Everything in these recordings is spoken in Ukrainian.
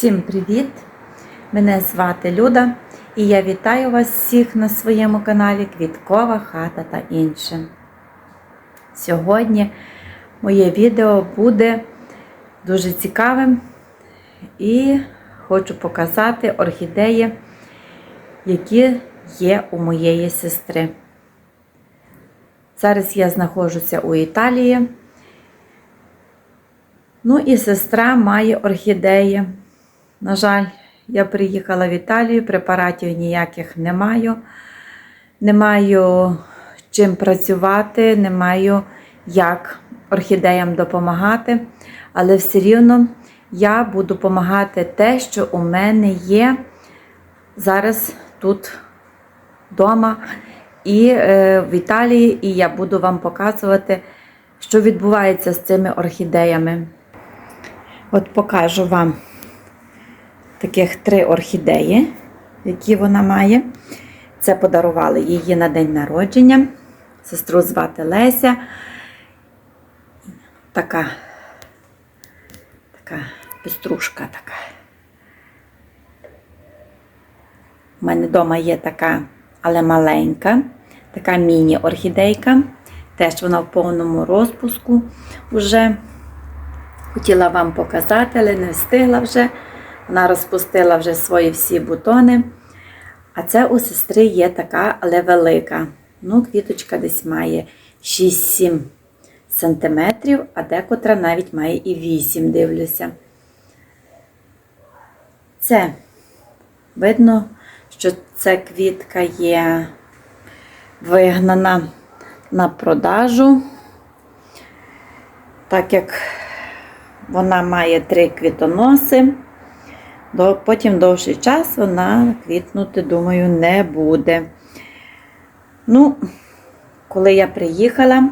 Всім привіт! Мене звати Люда і я вітаю вас всіх на своєму каналі Квіткова хата та інше. Сьогодні моє відео буде дуже цікавим і хочу показати орхідеї, які є у моєї сестри. Зараз я знаходжуся у Італії. Ну і сестра має орхідеї. На жаль, я приїхала в Італію, препаратів ніяких не маю. Не маю чим працювати, не маю як орхідеям допомагати. Але все рівно я буду допомагати те, що у мене є зараз тут вдома і е, в Італії, і я буду вам показувати, що відбувається з цими орхідеями. От покажу вам таких три орхідеї, які вона має. Це подарували її на день народження. Сестру звати Леся. Така, така пеструшка така. У мене вдома є така, але маленька, така міні-орхідейка. Теж вона в повному розпуску вже. Хотіла вам показати, але не встигла вже. Вона розпустила вже свої всі бутони. А це у сестри є така, але велика. Ну, квіточка десь має 6-7 см, а декотра навіть має і 8, дивлюся. Це видно, що ця квітка є вигнана на продажу, так як вона має три квітоноси, потім довший час вона квітнути, думаю, не буде. Ну, коли я приїхала,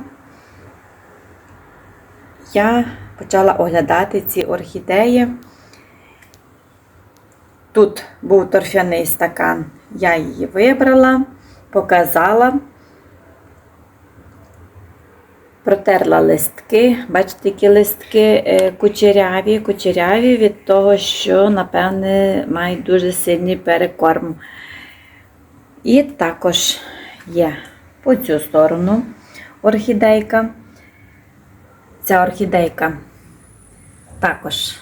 я почала оглядати ці орхідеї. Тут був торфяний стакан, я її вибрала, показала. Протерла листки, бачите, які листки е, кучеряві, кучеряві від того, що, напевне, мають дуже сильний перекорм. І також є по цю сторону орхідейка. Ця орхідейка також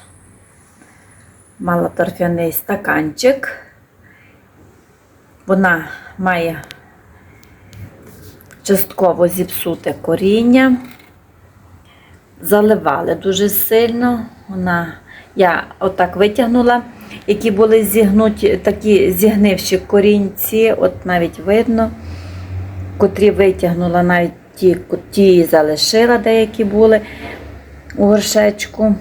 мала торфяний стаканчик. Вона має частково зіпсуте коріння. Заливали дуже сильно. Вона, Я отак витягнула, які були зігнуті, такі зігнивші корінці, от навіть видно, котрі витягнула, навіть ті, ті залишила, деякі були у горшечку.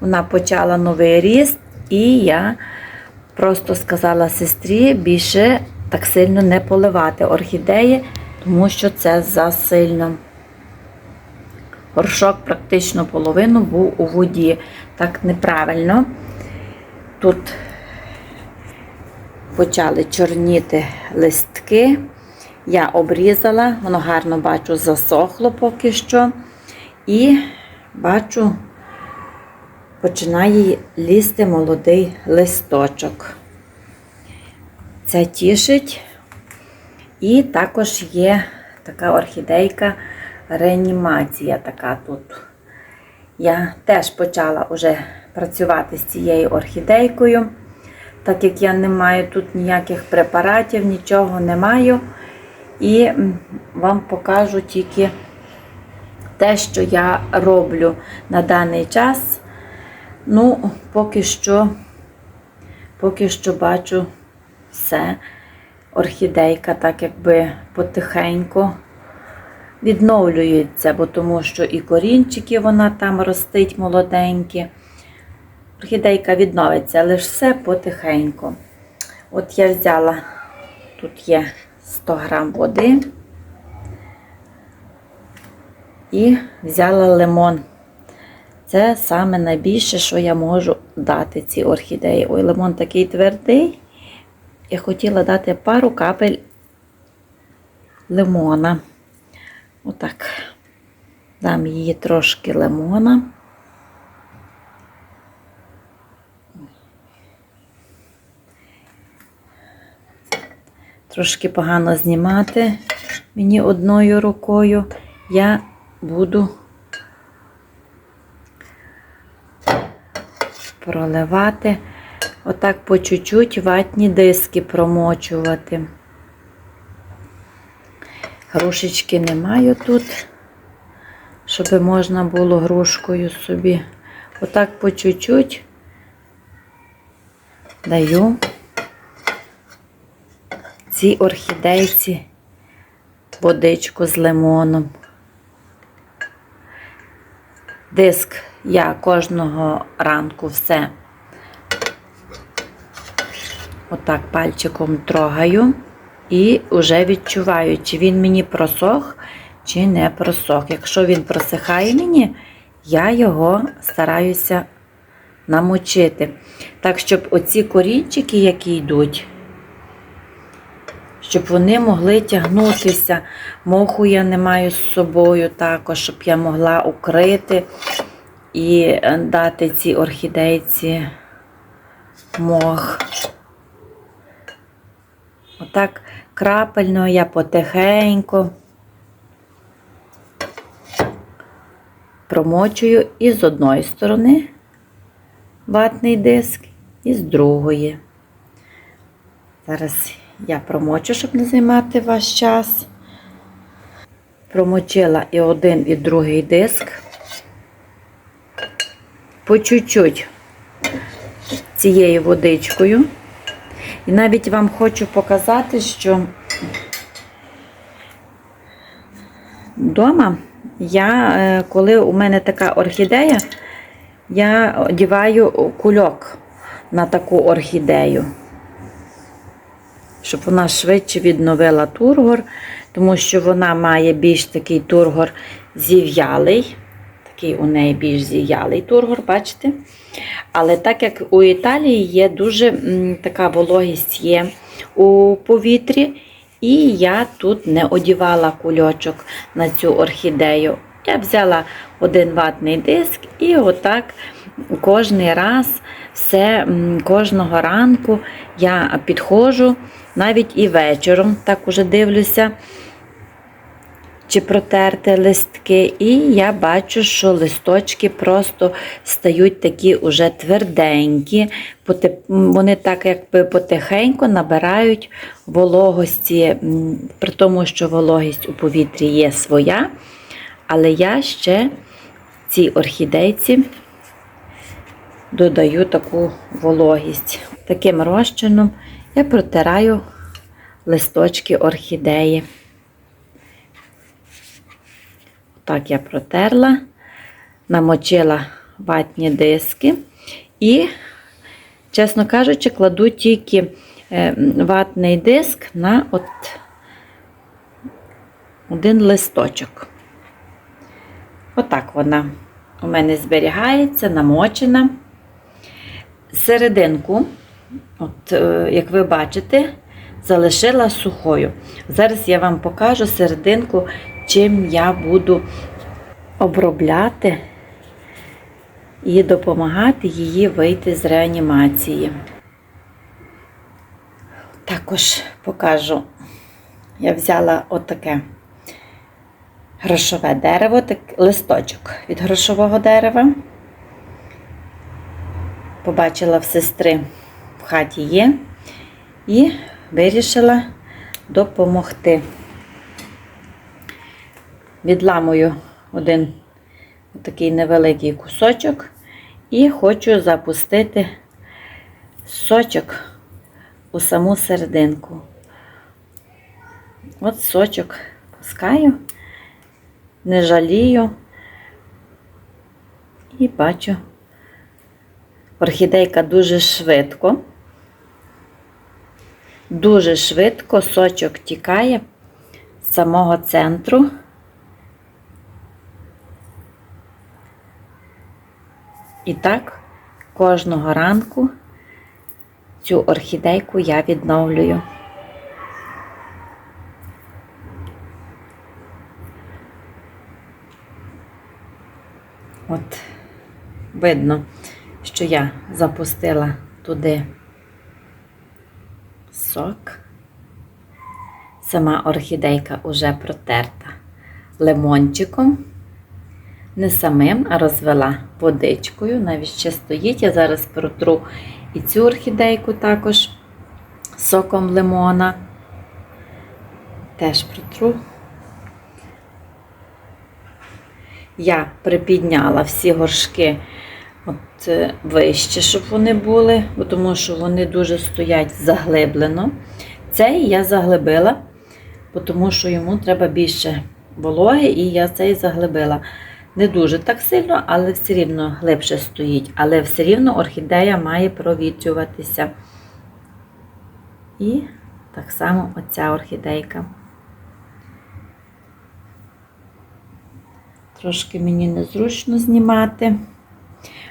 Вона почала новий ріст, і я просто сказала сестрі більше так сильно не поливати орхідеї тому що це засильно. Горшок практично половину був у воді. Так неправильно. Тут почали чорніти листки. Я обрізала, воно гарно бачу, засохло поки що. І бачу, починає лізти молодий листочок. Це тішить. І також є така орхідейка реанімація така тут. Я теж почала вже працювати з цією орхідейкою, так як я не маю тут ніяких препаратів, нічого не маю. І вам покажу тільки те, що я роблю на даний час. Ну, поки що, поки що бачу все орхідейка так якби потихеньку відновлюється, бо тому що і корінчики вона там ростить молоденькі. Орхідейка відновиться, але ж все потихеньку. От я взяла, тут є 100 грам води і взяла лимон. Це саме найбільше, що я можу дати цій орхідеї. Ой, лимон такий твердий я хотіла дати пару капель лимона. Отак, дам її трошки лимона. Трошки погано знімати мені одною рукою я буду проливати отак по чуть-чуть ватні диски промочувати. Грушечки не маю тут, щоб можна було грушкою собі. Отак по чуть-чуть даю цій орхідейці водичку з лимоном. Диск я кожного ранку все отак пальчиком трогаю і вже відчуваю, чи він мені просох, чи не просох. Якщо він просихає мені, я його стараюся намочити. Так, щоб оці корінчики, які йдуть, щоб вони могли тягнутися. Моху я не маю з собою також, щоб я могла укрити і е, дати цій орхідейці мох. Отак крапельно я потихеньку промочую і з одної сторони ватний диск, і з другої. Зараз я промочу, щоб не займати ваш час. Промочила і один, і другий диск. По чуть-чуть цією водичкою. І навіть вам хочу показати, що вдома я, е, коли у мене така орхідея, я одіваю кульок на таку орхідею, щоб вона швидше відновила тургор, тому що вона має більш такий тургор зів'ялий. Такий у неї більш зів'ялий тургор, бачите? Але так як у Італії є дуже така вологість є у повітрі, і я тут не одівала кульочок на цю орхідею. Я взяла один ватний диск і отак кожний раз, все, кожного ранку я підходжу, навіть і вечором так уже дивлюся, чи протерти листки, і я бачу, що листочки просто стають такі уже тверденькі, вони так якби потихеньку набирають вологості, при тому, що вологість у повітрі є своя, але я ще цій орхідейці додаю таку вологість. Таким розчином я протираю листочки орхідеї. Так я протерла, намочила ватні диски і, чесно кажучи, кладу тільки е, ватний диск на от один листочок. Отак вона у мене зберігається, намочена. Серединку, от, е, як ви бачите, залишила сухою. Зараз я вам покажу серединку, чим я буду обробляти і допомагати її вийти з реанімації. Також покажу, я взяла отаке грошове дерево, так, листочок від грошового дерева. Побачила в сестри в хаті є і вирішила допомогти. Відламую один такий невеликий кусочок і хочу запустити сочок у саму серединку. От сочок пускаю, не жалію і бачу, орхідейка дуже швидко, дуже швидко сочок тікає з самого центру. І так, кожного ранку цю орхідейку я відновлюю. От видно, що я запустила туди сок. Сама орхідейка уже протерта лимончиком. Не самим, а розвела водичкою. Навіть ще стоїть. Я зараз протру і цю орхідейку також соком лимона. Теж протру. Я припідняла всі горшки от, е, вище, щоб вони були, тому що вони дуже стоять заглиблено. Цей я заглибила, тому що йому треба більше вологи, і я цей заглибила. Не дуже так сильно, але все рівно глибше стоїть. Але все рівно орхідея має провітрюватися. І так само оця орхідейка. Трошки мені незручно знімати.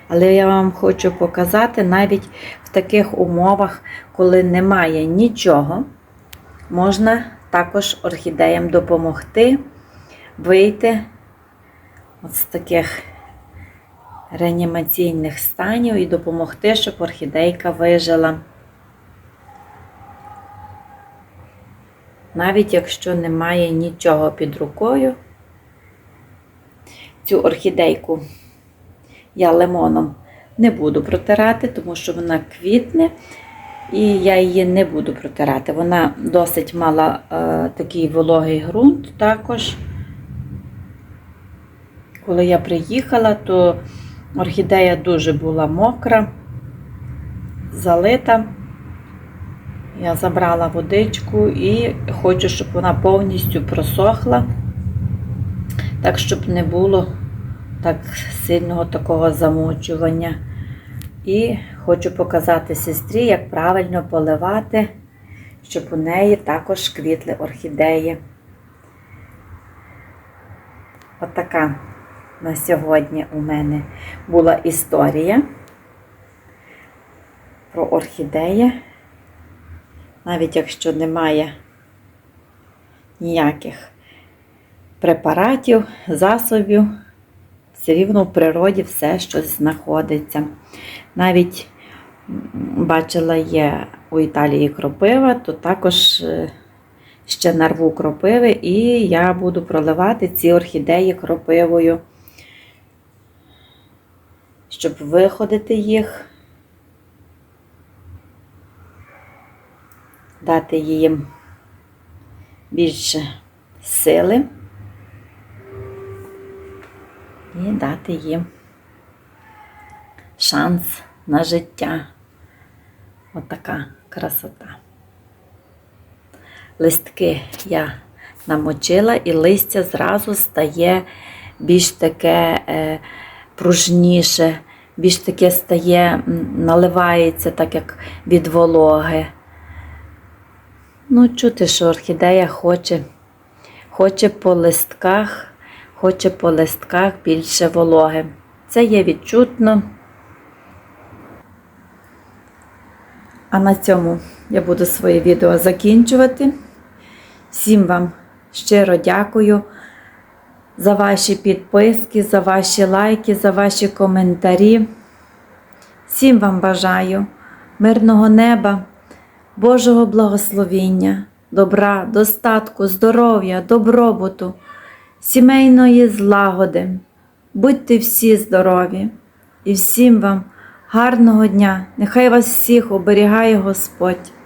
Але я вам хочу показати, навіть в таких умовах, коли немає нічого, можна також орхідеям допомогти вийти от з таких реанімаційних станів і допомогти, щоб орхідейка вижила. Навіть якщо немає нічого під рукою, цю орхідейку я лимоном не буду протирати, тому що вона квітне, і я її не буду протирати. Вона досить мала е, такий вологий ґрунт також. Коли я приїхала, то орхідея дуже була мокра, залита. Я забрала водичку і хочу, щоб вона повністю просохла, так, щоб не було так сильного такого замочування. І хочу показати сестрі, як правильно поливати, щоб у неї також квітли орхідеї. Отака на сьогодні у мене була історія про орхідеї. Навіть якщо немає ніяких препаратів, засобів, все рівно в природі все щось знаходиться. Навіть бачила є у Італії кропива, то також е, ще нарву кропиви, і я буду проливати ці орхідеї кропивою, щоб виходити їх, дати їм більше сили і дати їм шанс на життя. Отака красота. Листки я намочила, і листя зразу стає більш таке е, пружніше, більш таке стає, наливається, так як від вологи. Ну, чути, що орхідея хоче, хоче по листках, хоче по листках більше вологи. Це є відчутно. А на цьому я буду своє відео закінчувати. Всім вам щиро дякую за ваші підписки, за ваші лайки, за ваші коментарі. Всім вам бажаю мирного неба, Божого благословіння, добра, достатку, здоров'я, добробуту, сімейної злагоди. Будьте всі здорові і всім вам гарного дня. Нехай вас всіх оберігає Господь.